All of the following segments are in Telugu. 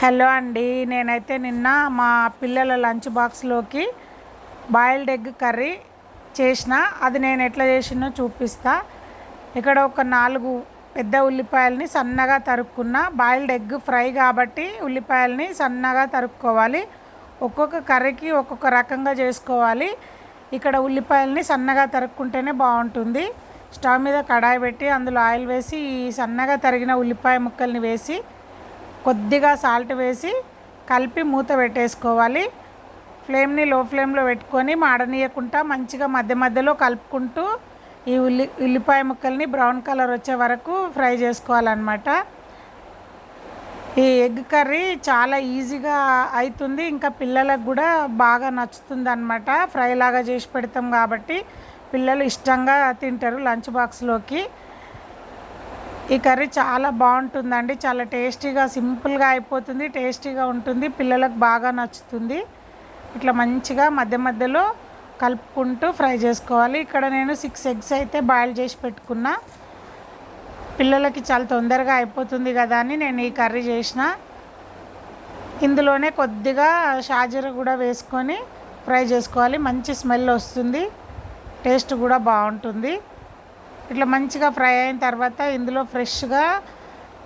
హలో అండి. నేనైతే నిన్న మా పిల్లల లంచ్ బాక్స్లోకి బాయిల్డ్ ఎగ్ కర్రీ చేసిన. అది నేను ఎట్లా చేసినో చూపిస్తా. ఇక్కడ ఒక నాలుగు పెద్ద ఉల్లిపాయలని సన్నగా తరుక్కున్న బాయిల్డ్ ఎగ్ ఫ్రై కాబట్టి ఉల్లిపాయలని సన్నగా తరుక్కోవాలి. ఒక్కొక్క కర్రీకి ఒక్కొక్క రకంగా చేసుకోవాలి. ఇక్కడ ఉల్లిపాయలని సన్నగా తరుక్కుంటేనే బాగుంటుంది. స్టవ్ మీద కడాయి పెట్టి అందులో ఆయిల్ వేసి ఈ సన్నగా తరిగిన ఉల్లిపాయ ముక్కల్ని వేసి కొద్దిగా సాల్ట్ వేసి కలిపి మూత పెట్టేసుకోవాలి. ఫ్లేమ్ని లో ఫ్లేమ్లో పెట్టుకొని మాడనీయకుండా మంచిగా మధ్య మధ్యలో కలుపుకుంటూ ఈ ఉల్లి ఉల్లిపాయ ముక్కల్ని బ్రౌన్ కలర్ వచ్చే వరకు ఫ్రై చేసుకోవాలన్నమాట. ఈ ఎగ్ కర్రీ చాలా ఈజీగా అవుతుంది ఇంకా పిల్లలకు కూడా బాగా నచ్చుతుంది అనమాట ఫ్రై లాగా చేసి పెడతాం కాబట్టి పిల్లలు ఇష్టంగా తింటారు లంచ్ బాక్స్లోకి. ఈ కర్రీ చాలా బాగుంటుందండి. చాలా టేస్టీగా సింపుల్గా అయిపోతుంది. టేస్టీగా ఉంటుంది. పిల్లలకు బాగా నచ్చుతుంది. ఇట్లా మంచిగా మధ్య మధ్యలో కలుపుకుంటూ ఫ్రై చేసుకోవాలి. ఇక్కడ నేను సిక్స్ ఎగ్స్ అయితే బాయిల్ చేసి పెట్టుకున్నా. పిల్లలకి చాలా తొందరగా అయిపోతుంది కదా అని నేను ఈ కర్రీ చేసిన. ఇందులోనే కొద్దిగా షాజీర కూడా వేసుకొని ఫ్రై చేసుకోవాలి. మంచి స్మెల్ వస్తుంది. టేస్ట్ కూడా బాగుంటుంది. ఇట్లా మంచిగా ఫ్రై అయిన తర్వాత ఇందులో ఫ్రెష్గా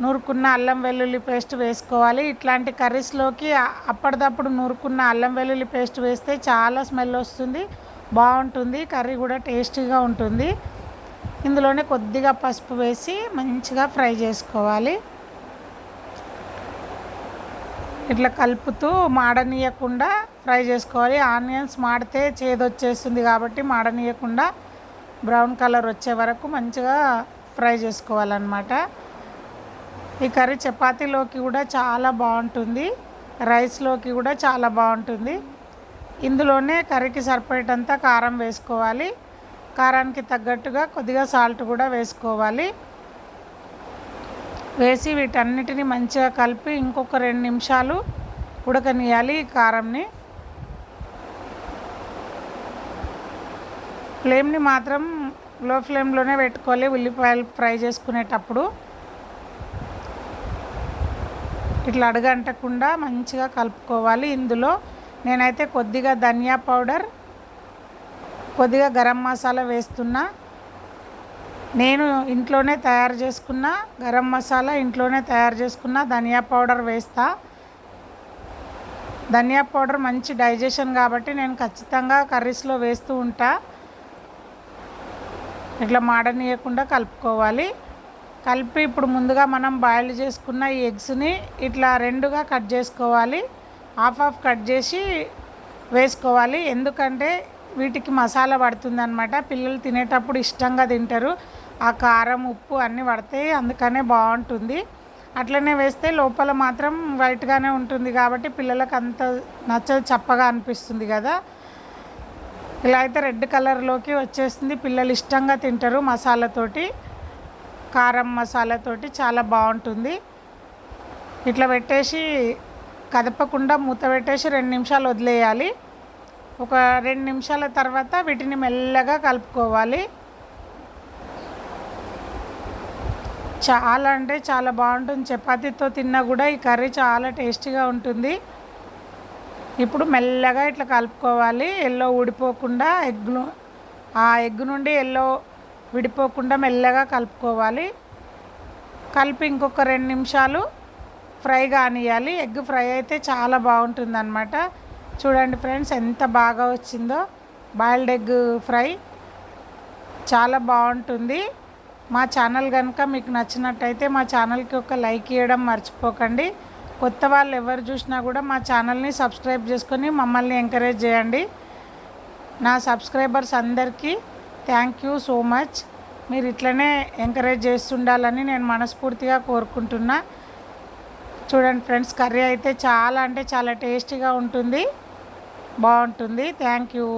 నూరుకున్న అల్లం వెల్లుల్లి పేస్ట్ వేసుకోవాలి. ఇట్లాంటి కర్రీస్లోకి అప్పటిదప్పుడు నూరుకున్న అల్లం వెల్లుల్లి పేస్ట్ వేస్తే చాలా స్మెల్ వస్తుంది బాగుంటుంది కర్రీ కూడా టేస్టీగా ఉంటుంది. ఇందులోనే కొద్దిగా పసుపు వేసి మంచిగా ఫ్రై చేసుకోవాలి. ఇట్లా కలుపుతూ మాడనీయకుండా ఫ్రై చేసుకోవాలి. ఆనియన్స్ మాడితే చేదొచ్చేస్తుంది కాబట్టి మాడనీయకుండా బ్రౌన్ కలర్ వచ్చే వరకు మంచిగా ఫ్రై చేసుకోవాలన్నమాట. ఈ కర్రీ చపాతీలోకి కూడా చాలా బాగుంటుంది. రైస్లోకి కూడా చాలా బాగుంటుంది. ఇందులోనే కర్రీకి సరిపడేటంత కారం వేసుకోవాలి. కారానికి తగ్గట్టుగా కొద్దిగా సాల్ట్ కూడా వేసుకోవాలి. వేసి వీటన్నిటిని మంచిగా కలిపి ఇంకొక రెండు నిమిషాలు ఉడకనియాలి ఈ కారంని. ఫ్లేమ్ని మాత్రం లో ఫ్లేమ్లోనే పెట్టుకోవాలి. ఉల్లిపాయలు ఫ్రై చేసుకునేటప్పుడు ఇట్లా అడగంటకుండా మంచిగా కలుపుకోవాలి. ఇందులో నేనైతే కొద్దిగా ధనియా పౌడర్ కొద్దిగా గరం మసాలా వేస్తున్నా. నేను ఇంట్లోనే తయారు చేసుకున్న గరం మసాలా ఇంట్లోనే తయారు చేసుకున్న ధనియా పౌడర్ వేస్తా. ధనియా పౌడర్ మంచి డైజెషన్ కాబట్టి నేను ఖచ్చితంగా కర్రీస్లో వేస్తూ ఉంటాను ఇట్లా మాడనీయకుండా కలుపుకోవాలి. కలిపి ఇప్పుడు ముందుగా మనం బాయిల్ చేసుకున్న ఈ ఎగ్స్ని ఇట్లా రెండుగా కట్ చేసుకోవాలి. హాఫ్ హాఫ్ కట్ చేసి వేసుకోవాలి. ఎందుకంటే వీటికి మసాలా పడుతుందనమాట పిల్లలు తినేటప్పుడు ఇష్టంగా తింటారు. ఆ కారం ఉప్పు అన్నీ పడతాయి అందుకనే బాగుంటుంది. అట్లనే వేస్తే లోపల మాత్రం వైట్గానే ఉంటుంది కాబట్టి పిల్లలకు అంత నచ్చదు చప్పగా అనిపిస్తుంది కదా. ఇలా అయితే రెడ్ కలర్లోకి వచ్చేస్తుంది. పిల్లలు ఇష్టంగా తింటారు మసాలాతోటి కారం మసాలాతోటి చాలా బాగుంటుంది. ఇట్లా పెట్టేసి కదపకుండా మూత పెట్టేసి రెండు నిమిషాలు వదిలేయాలి. ఒక రెండు నిమిషాల తర్వాత వీటిని మెల్లగా కలుపుకోవాలి. చాలా అంటే చాలా బాగుంటుంది. చపాతీతో తిన్నా కూడా ఈ కర్రీ చాలా టేస్టీగా ఉంటుంది. ఇప్పుడు మెల్లగా ఇట్లా కలుపుకోవాలి. ఎల్లో ఊడిపోకుండా ఎగ్గు ఆ ఎగ్ నుండి ఎల్లో విడిపోకుండా మెల్లగా కలుపుకోవాలి. కలిపి ఇంకొక రెండు నిమిషాలు ఫ్రై కానియాలి ఎగ్ ఫ్రై అయితే చాలా బాగుంటుంది అనమాట చూడండి ఫ్రెండ్స్ ఎంత బాగా వచ్చిందో. బాయిల్డ్ ఎగ్ ఫ్రై చాలా బాగుంటుంది. మా ఛానల్ కనుక మీకు నచ్చినట్టయితే మా ఛానల్కి ఒక లైక్ ఇవ్వడం మర్చిపోకండి. కొత్త వాళ్ళు ఎవరు చూసినా కూడా మా ఛానల్ని సబ్స్క్రైబ్ చేసుకొని మమ్మల్ని ఎంకరేజ్ చేయండి. నా సబ్స్క్రైబర్స్ అందరికీ థ్యాంక్ యూ సో మచ్. మీరు ఇట్లనే ఎంకరేజ్ చేస్తుండాలని నేను మనస్ఫూర్తిగా కోరుకుంటున్నా. చూడండి ఫ్రెండ్స్ కర్రీ అయితే చాలా అంటే చాలా టేస్టీగా ఉంటుంది. బాగుంటుంది. Thank you.